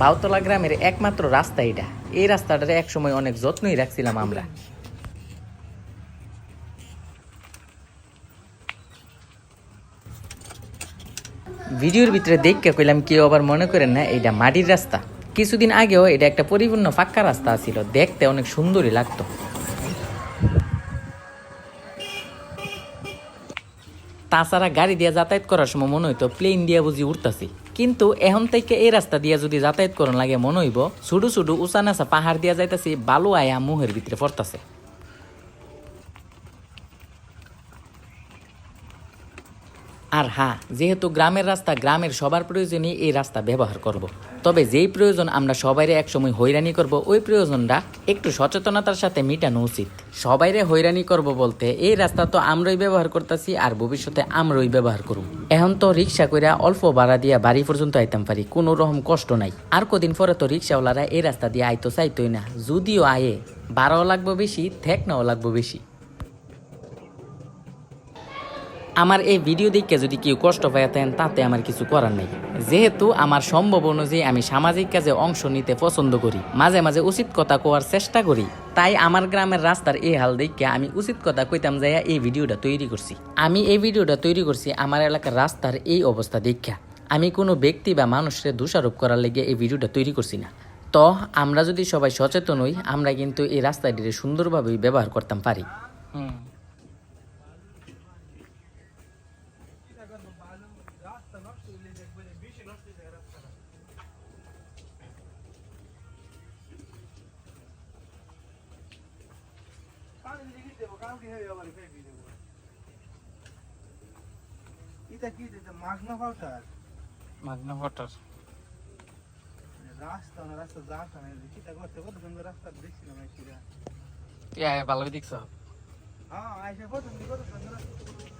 বাউতলা গ্রামের একমাত্র রাস্তা এটা। এই রাস্তাটারে একসময় অনেক যত্নই রাখছিলাম আমরা। ভিডিওর ভিতরে দেখতে কইলাম কেউ আবার মনে করেন না এটা মাটির রাস্তা। কিছুদিন আগেও এটা একটা পরিপূর্ণ ফাঁকা রাস্তা ছিল দেখতে অনেক সুন্দরই লাগতো। তাছাড়া গাড়ি দিয়ে যাতায়াত করার সময় মনে হইতো প্লেন দিয়ে বুঝি উঠতেছি কিন্তু এখন থেকে এই রাস্তা দিয়ে যদি যাতায়াত করার লাগে মনে হইব ছুডু ছুডু উঁচা নাচা পাহাড় দিয়ে যাইতাছি বালু আয়া মুহের ভিতরে পড়তাছে। আর হ্যাঁ যেহেতু গ্রামের রাস্তা, গ্রামের সবার প্রয়োজনই এই রাস্তা ব্যবহার করব। তবে যেই প্রয়োজন আমরা সবাইরে একসময় হয়রানি করব, ওই প্রয়োজনটা একটু সচেতনতার সাথে মিটানো উচিত। সবাইরে হয়রানি করব বলতে, এই রাস্তা তো আমরাই ব্যবহার করতেছি আর ভবিষ্যতে আমরাই ব্যবহার করব এখন তো রিক্সা কইরা অল্প ভাড়া দিয়া বাড়ি পর্যন্ত আইতাম পারি, কোনো রকম কষ্ট নাই। আর কদিন পরে তো রিক্সাওয়ালারা এই রাস্তা দিয়ে আইতো চাইতোই না, যদিও আয়ে, ভাড়াও লাগবে বেশি, ঠেকনাও লাগবে বেশি। আমার এই ভিডিও দেখে যদি কেউ কষ্ট পাইতেন তাতে আমার কিছু করার নেই। যেহেতু আমার সম্ভব অনুযায়ী আমি সামাজিক কাজে অংশ নিতে পছন্দ করি, মাঝে মাঝে উচিত কথা কোয়ার চেষ্টা করি। তাই আমার গ্রামের রাস্তার এই হাল দেখে আমি উচিত কথা কইতাম যাইয়া এই ভিডিওটা তৈরি করছি। আমি এই ভিডিওটা তৈরি করছি আমার এলাকার রাস্তার এই অবস্থা দেখা। আমি কোনো ব্যক্তি বা মানুষের দোষারোপ করার লেগে এই ভিডিওটা তৈরি করছি না। তো আমরা যদি সবাই সচেতন হই, আমরা কিন্তু এই রাস্তাটিকে সুন্দরভাবেই ব্যবহার করতাম পারি। রাস্তা না রাস্তা যাতা না কিটা করতে কত সুন্দর রাস্তা দেখছিলাম হ্যাঁ কত সুন্দর। রাস্তা।